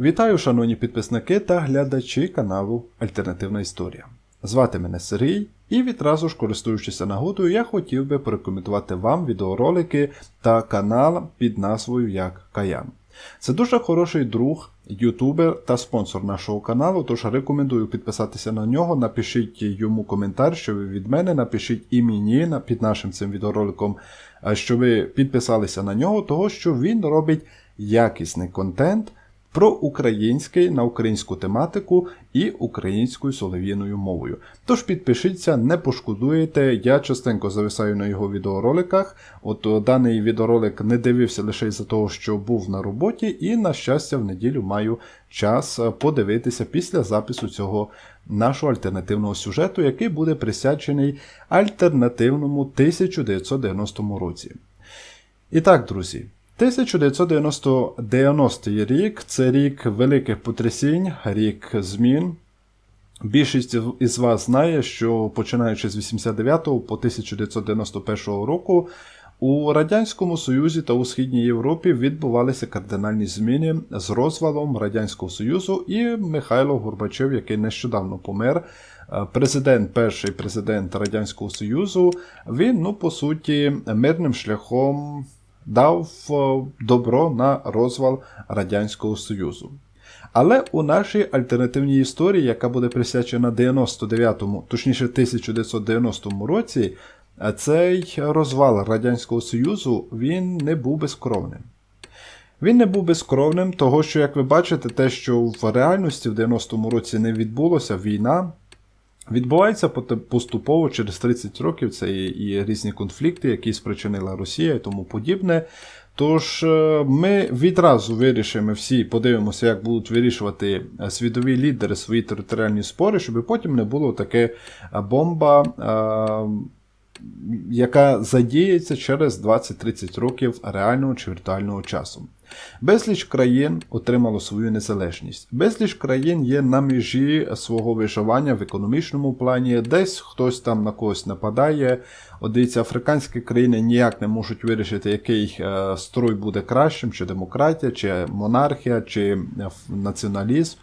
Вітаю, шановні підписники та глядачі каналу Альтернативна Історія. Звати мене Сергій, і відразу ж, користуючись нагодою, я хотів би порекомендувати вам відеоролики та канал під назвою Як Каян. Це дуже хороший друг, ютубер та спонсор нашого каналу, тож рекомендую підписатися на нього, напишіть йому коментар, що ви від мене, напишіть і мені під нашим цим відеороликом, а, що ви підписалися на нього, того що він робить якісний контент про український на українську тематику і українською солов'їною мовою. Тож підпишіться, не пошкодуєте. Я частенько зависаю на його відеороликах. От даний відеоролик не дивився лише із-за того, що був на роботі, і, на щастя, в неділю маю час е, подивитися після запису цього нашого альтернативного сюжету, який буде присвячений альтернативному 1990 році. І так, друзі, 1990 рік це рік великих потрясінь, рік змін. Більшість із вас знає, що починаючи з 89 по 1991 року у Радянському Союзі та у Східній Європі відбувалися кардинальні зміни з розвалом Радянського Союзу і Михайло Горбачев, який нещодавно помер. Е, Президент, перший президент Радянського Союзу, він, ну, по суті, мирним шляхом дав е, добро на розвал Радянського Союзу. Але у нашій альтернативній історії, яка буде присвячена 99-му, точніше 1990 році, цей розвал Радянського Союзу він не був безкровним. Він не був безкровним, того що, як ви бачите, те, що в реальності в 90-му році не відбулося війна, відбувається поступово через 30 років. Це і, і різні конфлікти, які спричинила Росія і тому подібне. Тож е, ми відразу вирішимо всі, подивимося, як будуть вирішувати е, світові лідери свої територіальні спори, щоб потім не було таке е, бомба, яка задіється через 20-30 років реального чи віртуального часу. Безліч країн отримало свою незалежність. Безліч країн є на межі свого виживання в економічному плані, десь хтось там на когось нападає. От африканські країни ніяк не можуть вирішити, який е, строй буде кращим, чи демократія, чи монархія, чи е, націоналізм.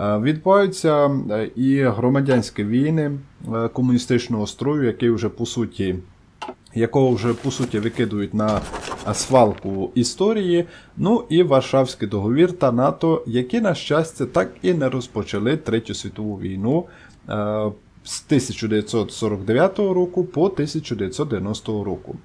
Е, Відбуваються і громадянські війни комуністичного строю, який вже по суті якого вже по суті викидують на свалку історії. Ну і Варшавський договір та НАТО, які, на щастя, так і не розпочали Третю світову війну е, з 1949 року по 1990 року.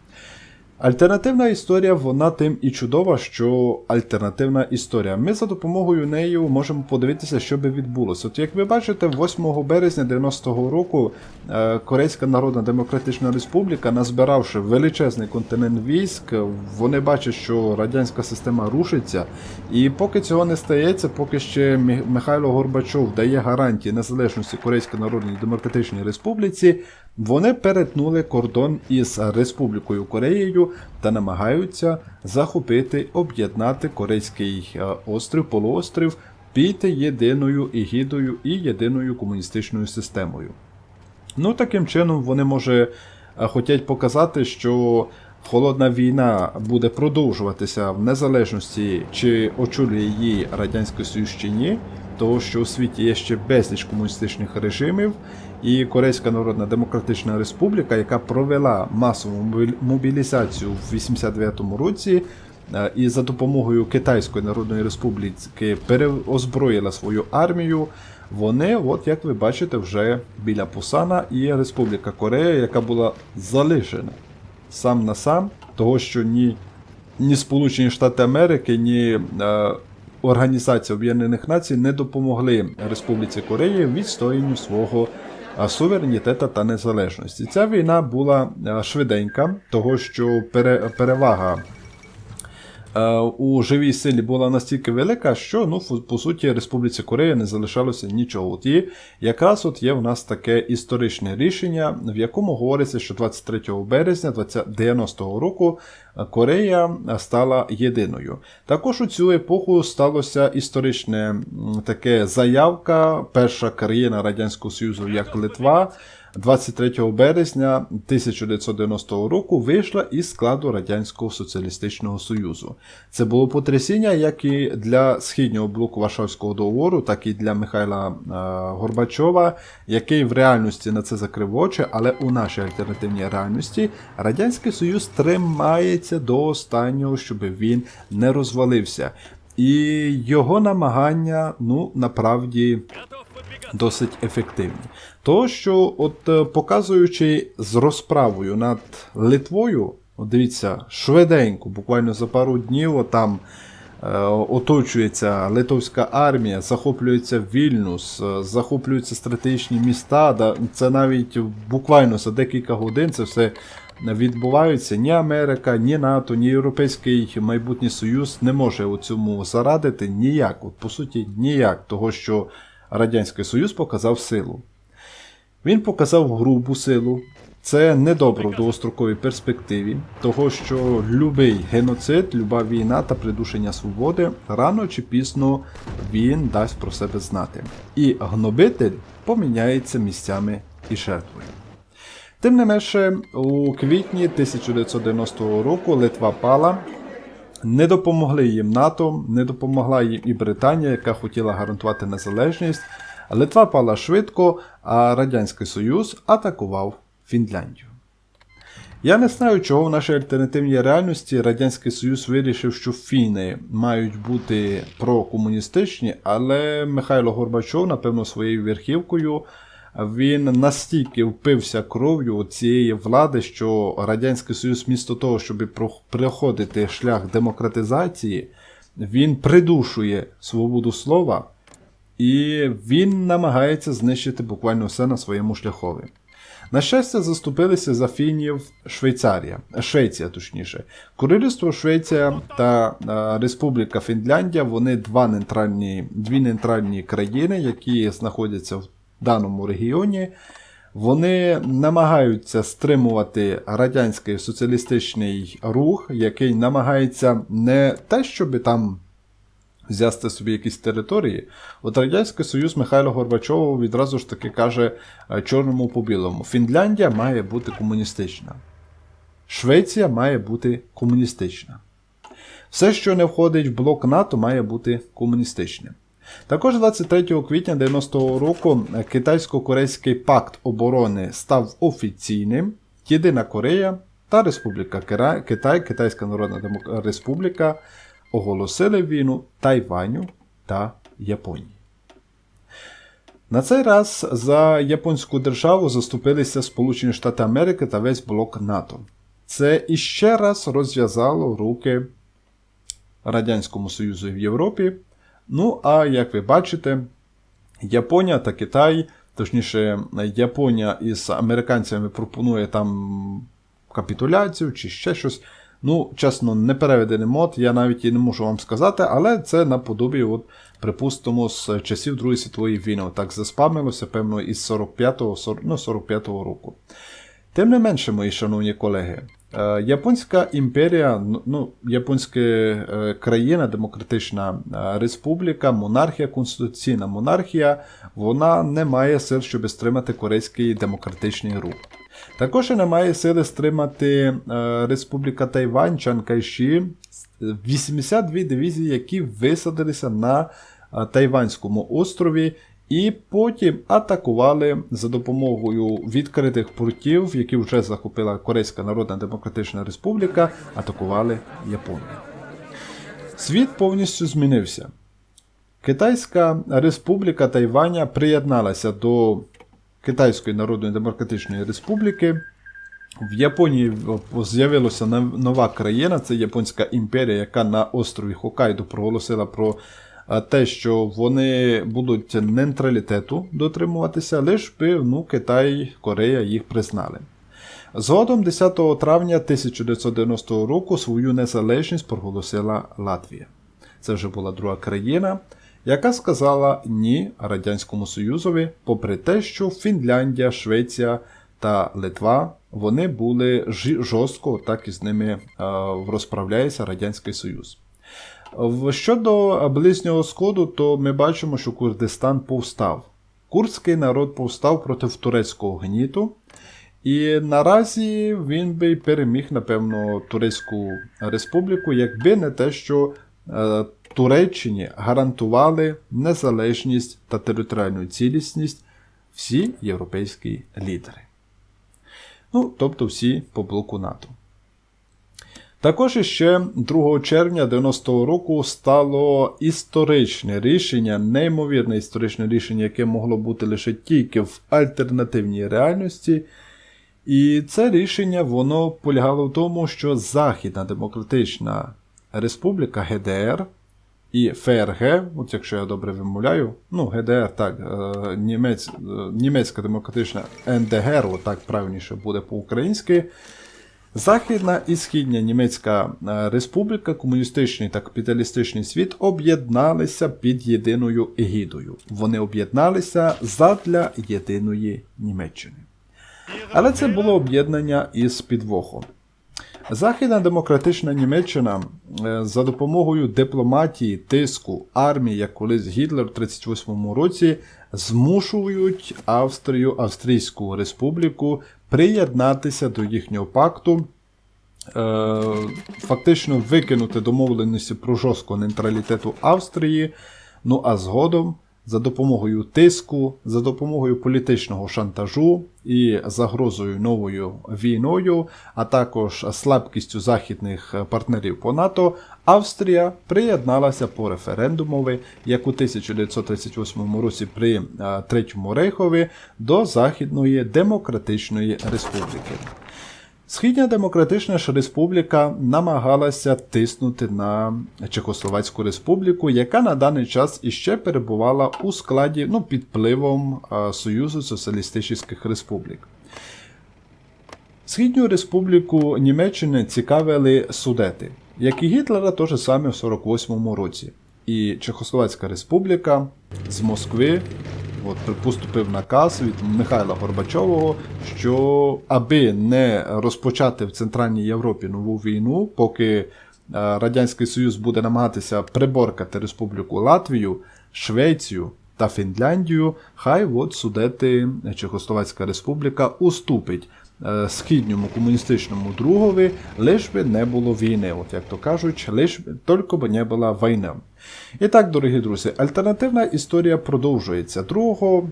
Альтернативна історія, вона тим і чудова, що альтернативна історія. Ми за допомогою неї можемо подивитися, що би відбулося. От як ви бачите, 8 березня 90-го року е, Корейська Народна Демократична Республіка, назбиравши величезний континент військ, вони бачать, що радянська система рушиться. І поки цього не стається, поки ще Михайло Горбачов дає гарантії незалежності Корейської Народній Демократичній Республіці, вони перетнули кордон із Республікою Кореєю та намагаються захопити, об'єднати Корейський е, острів, полуострів під єдиною егідою і єдиною комуністичною системою. Ну, таким чином, вони може е, хотять показати, що холодна війна буде продовжуватися в незалежності, чи очолює її Радянський Союз чи ні, тому що у світі є ще безліч комуністичних режимів, і Корейська Народна Демократична Республіка, яка провела масову мобілізацію в 89-му році. е, І за допомогою Китайської Народної Республіки переозброїла свою армію. Вони, от як ви бачите, вже біля Пусана і Республіка Корея, яка була залишена сам на сам, того що ні, ні Сполучені Штати Америки, ні е, Організація Об'єднаних Націй не допомогли Республіці Кореї в відстоянню свого суверенітету та незалежності. Ця війна була е, швиденька, того що пере, перевага у живій силі була настільки велика, що ну, по суті Республіці Корея не залишалося нічого. От і якраз от є в нас таке історичне рішення, в якому говориться, що 23 березня 90-го року е, Корея е, стала єдиною. Також у цю епоху сталося історичне таке заявка, перша країна Радянського Союзу, як Литва. 23 березня 1990 року вийшла із складу Радянського Соціалістичного Союзу. Це було потрясіння як і для східнього блоку Варшавського договору, так і для Михайла е, Горбачова, який в реальності на це закрив очі, але у нашій альтернативній реальності Радянський Союз тримається до останнього, щоб він не розвалився. І його намагання, ну, направді досить ефективні. То, що, от е, показуючи з розправою над Литвою, от дивіться, швиденько, буквально за пару днів, там е, оточується литовська армія, захоплюється Вільнюс, е, захоплюються стратегічні міста. Да, це навіть буквально за декілька годин це все відбувається. Ні Америка, ні НАТО, ні Європейський майбутній Союз не може у цьому зарадити ніяк. По суті, ніяк, того що Радянський Союз показав силу. Він показав грубу силу. Це недобро в довгостроковій перспективі, того що любий геноцид, люба війна та придушення свободи рано чи пізно він дасть про себе знати. І гнобитель поміняється місцями і жертвою. Тим не менше, у квітні 1990 року Литва пала. Не допомогли їм НАТО, не допомогла їм і Британія, яка хотіла гарантувати незалежність. Литва пала швидко, а Радянський Союз атакував Фінляндію. Я не знаю, чого в нашій альтернативній реальності Радянський Союз вирішив, що фіни мають бути прокомуністичні, але Михайло Горбачов, напевно, своєю верхівкою він настільки впився кров'ю цієї влади, що Радянський Союз, місто того, щоб проходити шлях демократизації, він придушує свободу слова і він намагається знищити буквально все на своєму шляхові. На щастя, заступилися за фінів Швейцарія, Швеція, точніше. Королівство Швеція та Республіка Фінляндія вони два нейтральні, дві нейтральні країни, які знаходяться в даному регіоні. Вони намагаються стримувати радянський соціалістичний рух, який намагається не те, щоб там взяти собі якісь території. От Радянський Союз Михайло Горбачов відразу ж таки каже е, чорному по білому: Фінляндія має бути комуністична. Швеція має бути комуністична. Все, що не входить в блок НАТО, має бути комуністичним. Також 23 квітня 90-го року Китайсько-Корейський пакт оборони став офіційним. Єдина Корея та Республіка Китай, Китайська Народна Республіка оголосили війну Тайваню та Японії. На цей раз за японську державу заступилися Сполучені Штати Америки та весь блок НАТО. Це іще раз розв'язало руки Радянському Союзу в Європі. Ну, а як ви бачите, Японія та Китай, точніше, Японія із американцями пропонує там капітуляцію чи ще щось. Ну, чесно, не переведений мод, я навіть і не можу вам сказати, але це наподобі, от, припустимо, з часів Другої світової війни. Так заспамилося, певно, із 45-го ну, 45 року. Тим не менше, мої шановні колеги, Японська імперія, ну, ну японська е, країна, демократична е, республіка, монархія, конституційна монархія, вона не має сил, щоб стримати корейський демократичний рух. Також і немає сили стримати е, Республіка Тайвань, Чан Кайші, 82 дивізії, які висадилися на е, Тайванському острові. І потім атакували за допомогою відкритих портів, які вже захопила Корейська Народна Демократична Республіка, атакували Японію. Світ повністю змінився. Китайська Республіка Тайваня приєдналася до Китайської Народної Демократичної Республіки. В Японії з'явилася нова країна, це Японська імперія, яка на острові Хокайдо проголосила про те, що вони будуть нейтралітету дотримуватися, лише би ну, Китай, Корея їх признали. Згодом 10 травня 1990 року свою незалежність проголосила Латвія. Це вже була друга країна яка сказала ні Радянському Союзові, попри те, що Фінляндія, Швеція та Литва вони були жорстко, так і з ними е, розправляється Радянський Союз. Щодо Близнього Сходу, то ми бачимо, що Курдистан повстав. Курдський народ повстав проти турецького гніту. І наразі він би переміг, напевно, Турецьку республіку, якби не те, що е, Туреччині гарантували незалежність та територіальну цілісність всі європейські лідери. Ну, тобто всі по блоку НАТО. Також іще 2 червня 90-го року стало історичне рішення, неймовірне історичне рішення, яке могло бути лише тільки в альтернативній реальності. І це рішення воно полягало в тому, що Західна Демократична Республіка ГДР і ФРГ, от якщо я добре вимовляю, ну, ГДР, так, е, німець, е, Німецька Демократична НДГР, отак правильніше буде по-українськи. Західна і Східня Німецька е, Республіка, комуністичний та капіталістичний світ об'єдналися під єдиною егідою. Вони об'єдналися задля єдиної Німеччини. Але це було об'єднання із підвохом. Західна демократична Німеччина е, за допомогою дипломатії, тиску, армії, як колись Гітлер в 38-му році, змушують Австрію, Австрійську республіку приєднатися до їхнього пакту, е, фактично викинути домовленості про жорсткого нейтралітету Австрії. Ну а згодом за допомогою тиску, за допомогою політичного шантажу і загрозою новою війною, а також слабкістю західних партнерів по НАТО, Австрія приєдналася по референдумові, як у 1938 році при е, Третьому Рейхові до Західної Демократичної Республіки. Східня Демократична Республіка намагалася тиснути на Чехословацьку Республіку, яка на даний час іще перебувала у складі ну, під впливом Союзу Соціалістичних Республік. Східню республіку Німеччини цікавили судети, як і Гітлера, то же саме в 48-му році. І Чехословацька Республіка з Москви от, поступив наказ від Михайла Горбачового, що аби не розпочати в Центральній Європі нову війну, поки е, Радянський Союз буде намагатися приборкати Республіку Латвію, Швецію та Фінляндію, хай от судети Чехословацька Республіка уступить східньому комуністичному другові, лиш би не було війни. От як то кажуть, лиш би тільки б не була війна. І так, дорогі друзі, альтернативна історія продовжується. 2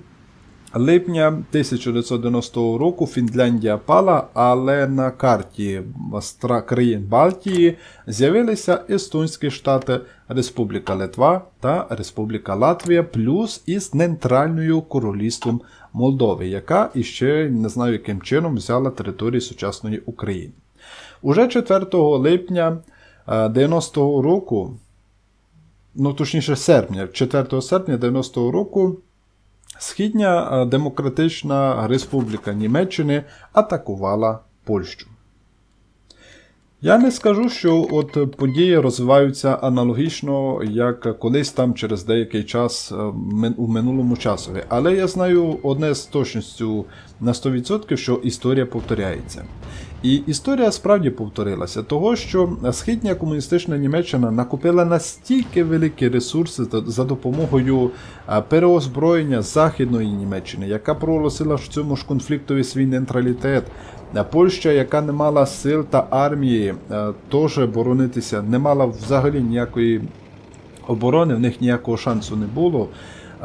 липня 1990 року Фінляндія пала, але на карті країн Балтії з'явилися Естонські штати, Республіка Литва та Республіка Латвія, плюс із нейтральною королівством Молдови, яка іще не знаю яким чином взяла територію сучасної України. Уже 4 липня 90-го року ну точніше серпня, 4 серпня 90-го року, Східня е, Демократична Республіка Німеччини атакувала Польщу. Я не скажу, що от події розвиваються аналогічно, як колись там через деякий час е, у минулому часові. Але я знаю одне з точністю на 100%, що історія повторяється. І історія справді повторилася, того що східня комуністична Німеччина накопила настільки великі ресурси за- допомогою переозброєння Західної Німеччини, яка проголосила в цьому ж конфліктові свій нейтралітет. Польща, яка не мала сил та армії, теж боронитися, не мала взагалі ніякої оборони, в них ніякого шансу не було.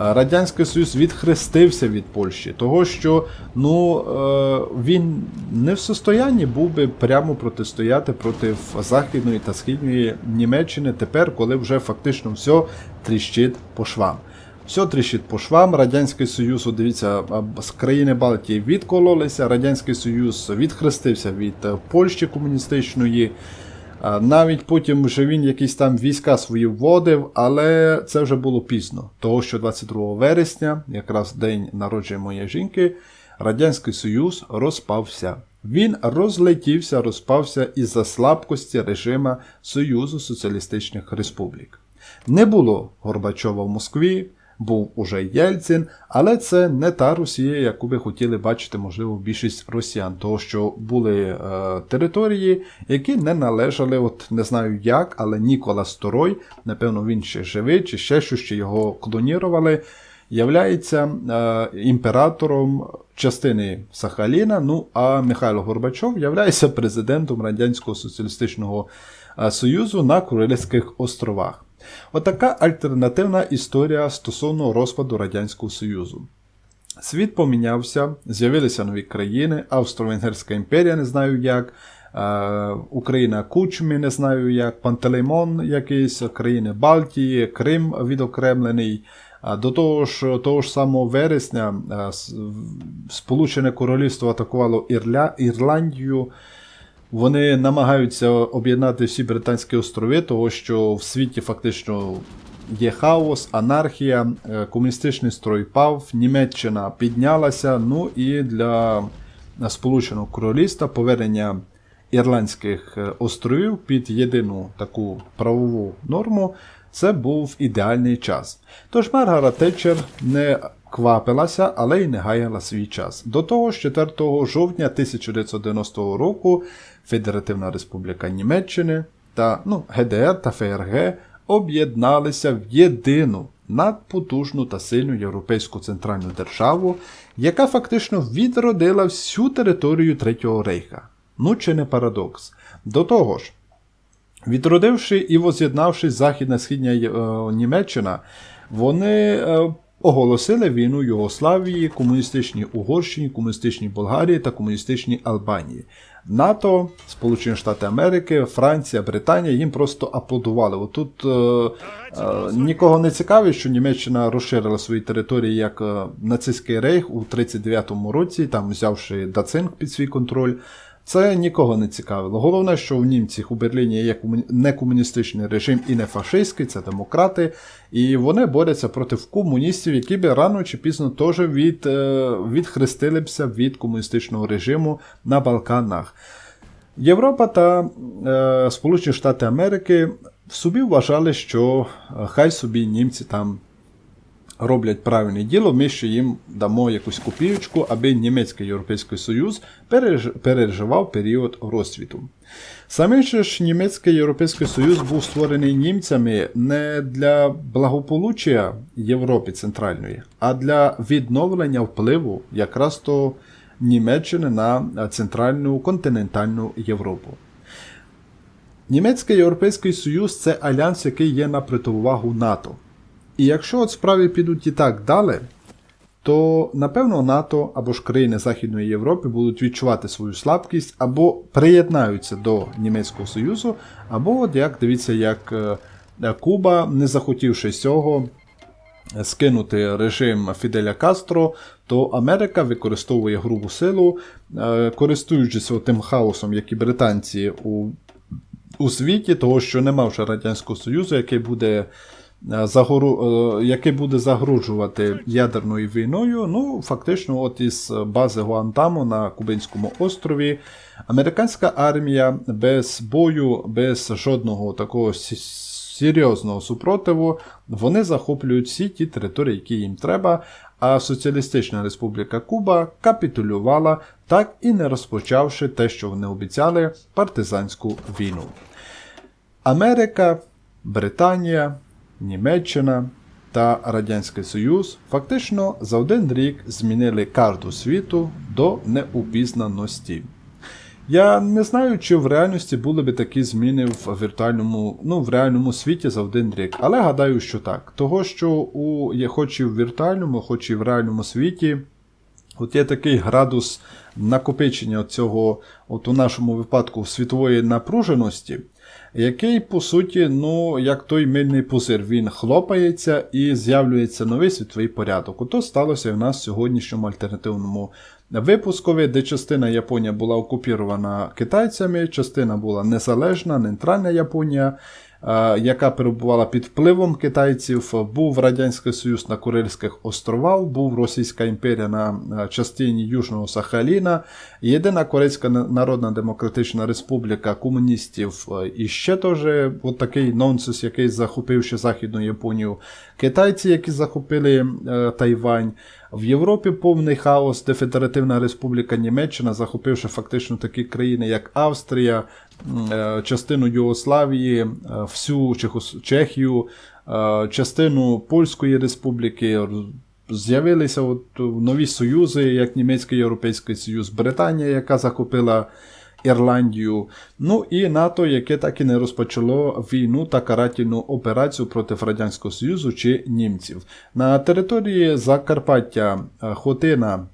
Е, Радянський Союз відхрестився від Польщі, того що ну, е, він не в состоянні був би прямо протистояти проти Західної та Східної Німеччини тепер, коли вже фактично все тріщить по швам. Все тріщить по швам. Радянський Союз, дивіться, з країни Балтії відкололися. Радянський Союз відхрестився від е, Польщі комуністичної. Навіть потім вже він якісь там війська свої вводив, але це вже було пізно. Того, що 22 вересня, якраз день народження моєї жінки, Радянський Союз розпався. Він розлетівся, розпався із-за слабкості режима Союзу Соціалістичних Республік. Не було Горбачова в Москві, був уже Єльцин, але це не та Росія, яку би хотіли бачити, можливо, більшість росіян, того що були е, території, які не належали, от не знаю як, але Нікола Сторой, напевно, він ще живий, чи ще щось, чи його клонірували. являється е, імператором частини Сахаліна. Ну а Михайло Горбачов являється президентом Радянського Соціалістичного е, Союзу на Курильських островах. Отака альтернативна історія стосовно розпаду Радянського Союзу. Світ помінявся, з'явилися нові країни, Австро-Венгерська імперія, не знаю як, е, Україна Кучмі, не знаю як, Пантелеймон якийсь, країни Балтії, Крим відокремлений. До того ж, того ж самого вересня е, Сполучене Королівство атакувало Ірля, Ірландію. Вони намагаються об'єднати всі Британські острови, того що в світі фактично є хаос, анархія, е, комуністичний строй пав, Німеччина піднялася. Ну і для Сполученого Королівства повернення Ірландських е, островів під єдину таку правову норму. Це був ідеальний час. Тож Маргарет Тетчер не квапилася, але й не гаяла свій час. До того ж, 4 жовтня 1990 року Федеративна Республіка Німеччини та ну, ГДР та ФРГ об'єдналися в єдину надпотужну та сильну європейську центральну державу, яка фактично відродила всю територію Третього Рейха. Ну чи не парадокс? До того ж, Відродивши і воз'єднавши Західна Східня е, Німеччина, вони е, оголосили війну Югославії, комуністичній Угорщині, комуністичній Болгарії та комуністичній Албанії. НАТО, Сполучені Штати Америки, Франція, Британія їм просто аплодували. Отут е, е, нікого не цікавить, що Німеччина розширила свої території як е, нацистський рейх у 39-му році, там взявши Дацинг під свій контроль. Це нікого не цікавило. Головне, що в німцях у Берліні є не комуністичний режим і не фашистський, це демократи, і вони борються проти комуністів, які би рано чи пізно теж від, е, відхрестилися від комуністичного режиму на Балканах. Європа та е, Сполучені Штати Америки в собі вважали, що е, хай собі німці там роблять правильне діло, ми ще їм дамо якусь копійочку, аби Німецький Європейський Союз переж- переживав період розцвіту. Саме ж Німецький Європейський Союз був створений німцями не для благополуччя Європи Центральної, а для відновлення впливу якраз то Німеччини на центральну континентальну Європу. Німецький Європейський Союз це альянс, який є на противагу НАТО. І якщо от справи підуть і так далі, то напевно НАТО або ж країни Західної Європи будуть відчувати свою слабкість або приєднаються до Німецького Союзу, або от як дивіться, як е, Куба, не захотівши цього, скинути режим Фіделя Кастро, то Америка використовує грубу силу, е, користуючись тим хаосом, як і британці у, у світі, того що нема вже Радянського Союзу, який буде. Е, Загору, е, який буде загрожувати ядерною війною, ну фактично, от із бази Гуантамо на Кубинському острові, американська армія без бою, без жодного такого серйозного супротиву, вони захоплюють всі ті території, які їм треба. А Соціалістична Республіка Куба капітулювала, так і не розпочавши те, що вони обіцяли партизанську війну. Америка, Британія, Німеччина та Радянський Союз фактично за один рік змінили карту світу до неупізнаності. Я не знаю, чи в реальності були б такі зміни в віртуальному, ну, в реальному світі за один рік, але гадаю, що так. Того, що у хоч і в віртуальному, хоч і в реальному світі, От є такий градус накопичення цього, от у нашому випадку, світової напруженості, який, по суті, ну, як той мильний пузир, він хлопається і з'явлюється новий світовий порядок. Ото сталося в нас в сьогоднішньому альтернативному випускові, де частина Японія була окупірована китайцями, частина була незалежна, нейтральна Японія. Е, Яка перебувала під впливом китайців, був Радянський Союз на Курильських островах, був Російська імперія на е, частині Южного Сахаліна, єдина Корейська Народна Демократична Республіка комуністів е, і ще теж от такий нонсенс, який захопив ще Західну Японію. Китайці, які захопили Тайвань. В Європі повний хаос, де Федеративна Республіка Німеччина, захопивши фактично такі країни, як Австрія, частину Югославії, е, всю Чехію, е, частину Польської Республіки, з'явилися от нові союзи, як Німецький Європейський Союз, Британія, яка захопила Ірландію, ну і НАТО, яке так і не розпочало війну та карательну операцію проти Радянського Союзу чи німців. На території Закарпаття е, Хотина.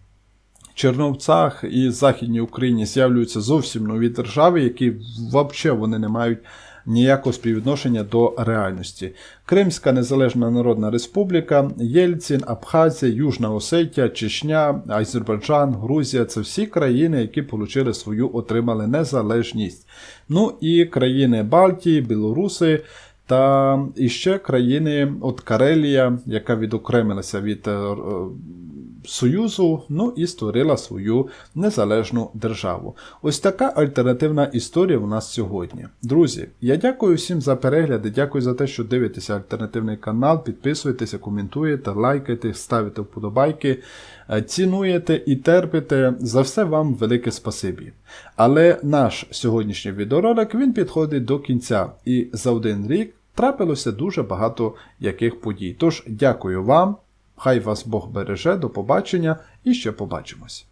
Черновцях і Західній Україні з'явлюються зовсім нові держави, які взагалі вони не мають ніякого співвідношення до реальності. Кримська Незалежна Народна Республіка, Єльцин, Абхазія, Южна Осетія, Чечня, Азербайджан, Грузія це всі країни, які отримали свою отримали незалежність. Ну і країни Балтії, Білоруси. Та іще країни, от Карелія, яка відокремилася від е, Союзу, ну і створила свою незалежну державу. Ось така альтернативна історія у нас сьогодні. Друзі, я дякую всім за перегляди, дякую за те, що дивитеся альтернативний канал, підписуєтеся, коментуєте, лайкайте, ставите вподобайки, е, цінуєте і терпите. За все вам велике спасибі. Але наш сьогоднішній відеоролик він підходить до кінця, і за один рік трапилося дуже багато яких подій. Тож дякую вам. Хай вас Бог береже, до побачення і ще побачимось.